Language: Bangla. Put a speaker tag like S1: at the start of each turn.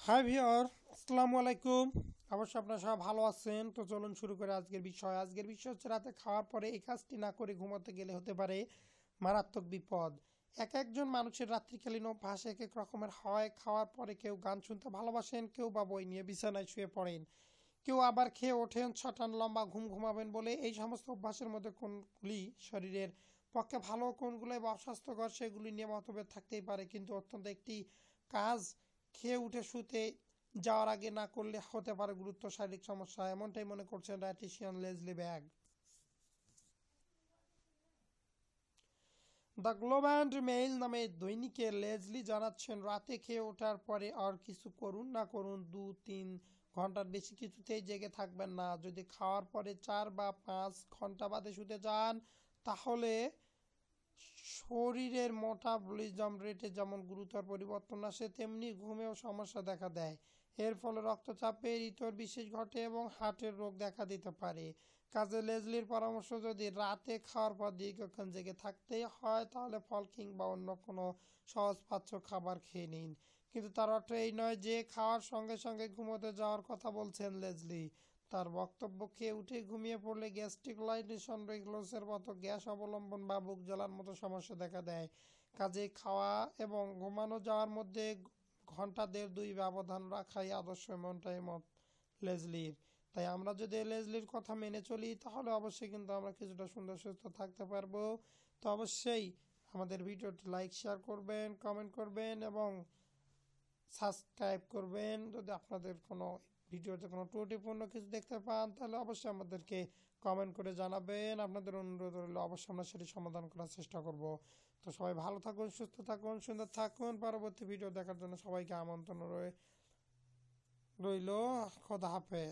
S1: হাই ভিওর আসসালামু আলাইকুম। অবশ্য আপনারা সবাই ভালো আছেন। তো চলুন শুরু করে আজকের বিষয়। আজকের বিষয় হচ্ছে রাতে খাওয়ার পরে এই কাজটি না করে ঘুমাতে গেলে হতে পারে মারাত্মক বিপদ। এক একজন মানুষের রাত্রিকালীন অভ্যাস এক এক রকমের হয়। খাওয়ার পরে কেউ গান শুনতে ভালোবাসেন, কেউ বা বই নিয়ে বিছানায় শুয়ে পড়েন। কেউ আবার খেয়ে ওঠেন, ছটান লম্বা ঘুম ঘুমাবেন বলে এই সমস্ত অভ্যাসের মধ্যে কোনগুলি শরীরের পক্ষে ভালো, কোনগুলো বা অস্বাস্থ্যকর, সেগুলি নিয়ে মতভেদ থাকতেই পারে। কিন্তু অত্যন্ত একটি কাজ খেয়ে উঠে শুতে যাওয়ার আগে না করলে হতে পারে গুরুত্ব শারীরিক সমস্যা, এমনটাই মনে করছেন dietitian Leslie Beck the Globe and Mail নামে দৈনিকে লেজলি জানাচ্ছেন, রাতে খেয়ে ওঠার পরে আর কিছু করুন না করুন, দু, তিন ঘণ্টার বেশি কিছুতেই জেগে থাকবেন না। যদি খাওয়ার পরে চার বা পাঁচ ঘণ্টা বাদে শুতে যান, তাহলে শরীরের মেটাবলিজম রেটে যেমন গুরুতর পরিবর্তন আসে, তেমনি ঘুমেও সমস্যা দেখা দেয়। এর ফলে রক্তচাপের ইতর বিশেষ ঘটে এবং হার্টের রোগ দেখা দিতে পারে। কাজে লেজলির পরামর্শ যদি রাতে খাওয়ার পর দীর্ঘক্ষণ জেগে থাকতেই হয়, তাহলে ফল কিংবা অন্য কোনো সহজ পাচ্য খাবার খেয়ে নিন। কিন্তু তার অর্থ এই নয় যে খাওয়ার সঙ্গে সঙ্গে ঘুমোতে যাওয়ার কথা বলছেন লেজলি। তার বক্তব্য, খেয়ে উঠে ঘুমিয়ে পড়লে গ্যাস্ট্রিক লাইটেশন রেগুলোসের মতো গ্যাস অবলম্বন বা বুক জ্বালার মতো সমস্যা দেখা দেয়। কাজে খাওয়া এবং ঘুমানো যাওয়ার মধ্যে ঘণ্টা দেড় দুই ব্যবধান রাখাই আদর্শ এমনটাই মত লেজলির। তাই আমরা যদি লেজলির কথা মেনে চলি, তাহলে অবশ্যই কিন্তু আমরা কিছুটা সুন্দর সুস্থ থাকতে পারব। তো অবশ্যই আমাদের ভিডিওটি লাইক, শেয়ার করবেন, কমেন্ট করবেন এবং সাবস্ক্রাইব করবেন যদি আপনাদের কোনো ভিডিওতে কোনো ত্রুটিপূর্ণ কিছু দেখতে পান, তাহলে অবশ্যই আমাদেরকে কমেন্ট করে জানাবেন। আপনাদের অনুরোধ রইল, অবশ্যই আমরা সেটি সমাধান করার চেষ্টা করব। তো সবাই ভালো থাকুন, সুস্থ থাকুন, সুন্দর থাকুন। পরবর্তী ভিডিও দেখার জন্য সবাইকে আমন্ত্রণ রয়ে রইল। খোদা হাফেজ।